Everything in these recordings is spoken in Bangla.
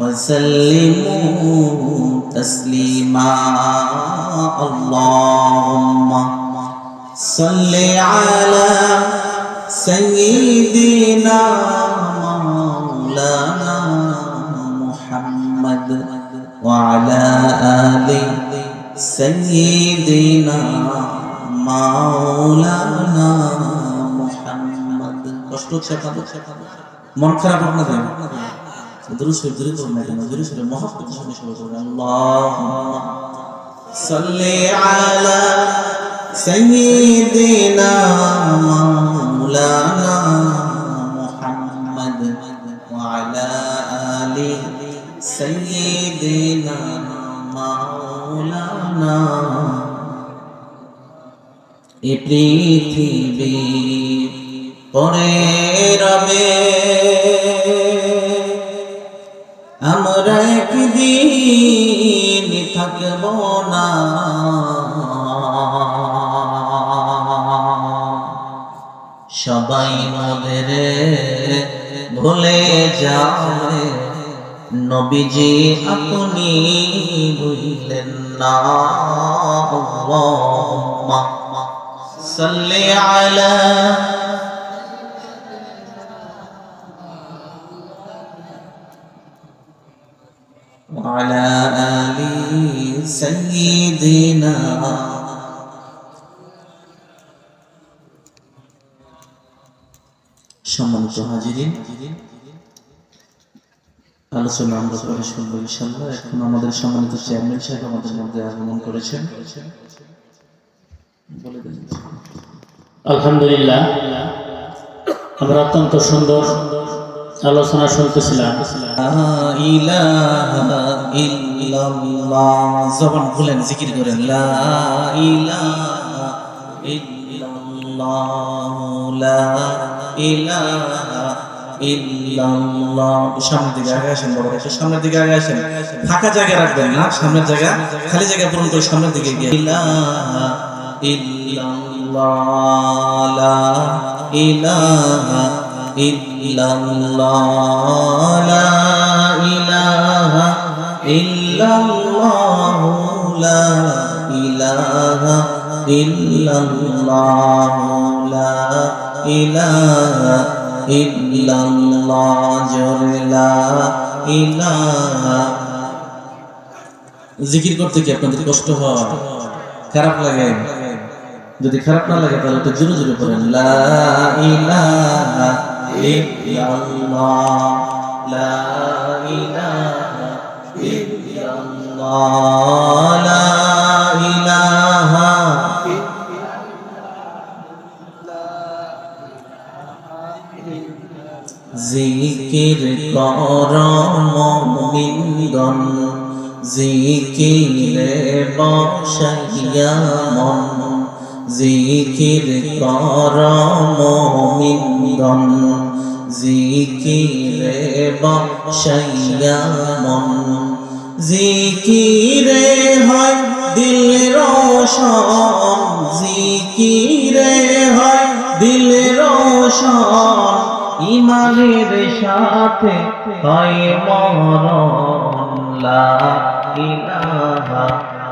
وسلموا تسليما اللهم صل على سيدنا مولانا محمد وعلى آل سيدنا مولانا محمد কষ্ট হচ্ছে আপনাদের মন খারাপ আপনাদের দুরুদ শরীফ দূরে করুন না কেন দুরুদ শরীফ মহব্বত সঙ্গে শুরু করুন আল্লাহুম্মা সাল্লি আলা সাইয়্যিদিনা মাওলানা মুহাম্মদ ওয়া আলা আলি সাইয়্যিদিনা মাওলানা এ পৃথিবী পরে রবে থাকব না সবাই মোদের ভুলে যাবে নবীজি আপনি ভুললেন না আল্লাহুম্মা সাল্লি আলা وعلى آل سيدنا সম্মানিত হাজিরিন আলোচনা আমরা পরে শুনবো ইনশাল্লাহ এখন আমাদের সম্মানিত চেয়ারম্যান সাহেব আমাদের মধ্যে আগমন করেছেন বলে দেন আলহামদুলিল্লাহ আমরা অত্যন্ত সুন্দর আলোচনা শুনতেছিলাম জবান খুলেন, জিকির করেন। লা ইলাহা সামনের দিকে আগে আসেন বাবা একটু সামনের দিকে আগে আসেন। ফাঁকা জায়গা রাখবেন না, সামনের জায়গা, খালি জায়গা পূরণ করে সামনের দিকে গিয়ে। ইলাহা লা জিকির করতে কি আপনাদের কষ্ট হয়? খারাপ লাগে? যদি খারাপ না লাগে, তাহলে জোরে জোরে পড়েন ইল্লাল্লাহ লা ইলাহা ইল্লাল্লাহ লা ইলাহা জিকির কর মুমিনগণ জিকিরে বসাইয়া মন জিকির কর মুমিনগণ, জিকিরে বসাইয়া মন। জিকিরে হয় দিল রোশন, জিকিরে হয় দিল রোশন, ইমানের সাথে হয় মরণ। লা ইলাহা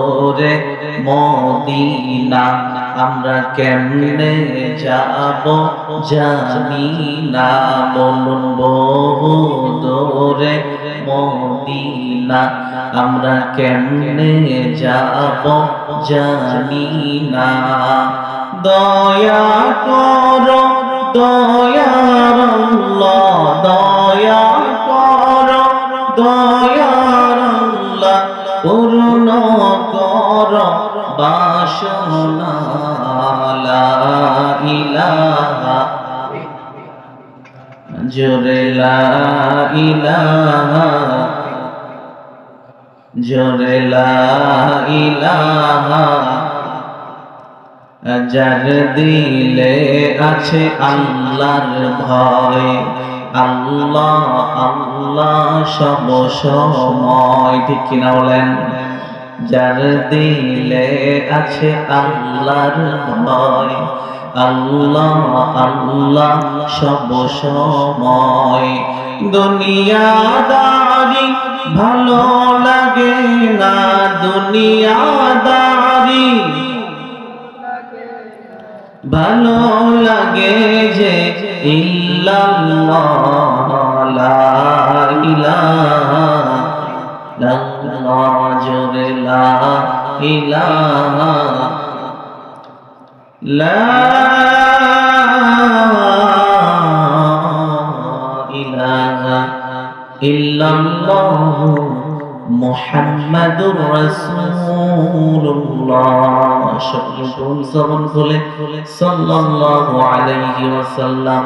দূরে মদিনা, আমরা কেমনে যাব জানি না। বলুন বহু দূরে মদিনা, আমরা কেমনে যাব জানি না। দয়া কর দয়ার আল্লাহ, দয়া করো কর বাসনা ইলাহা জোরে লা ইলাহা জোরে লা ইলাহা যার দিলে আছে আল্লাহর ভয় আল্লাহ আল্লাহ সব সময় ঠিক কিনা বলেন যার দিলে আছে আল্লাহর ভয়। আল্লাহ আল্লাহ সব সময়। দুনিয়াদারি ভালো লাগে না, দুনিয়াদারি ভালো লাগে যে ইল্লাল্লাহ, লা ইলাহা সকল সাল্লাল্লাহু আলাইহি ওয়াসাল্লাম।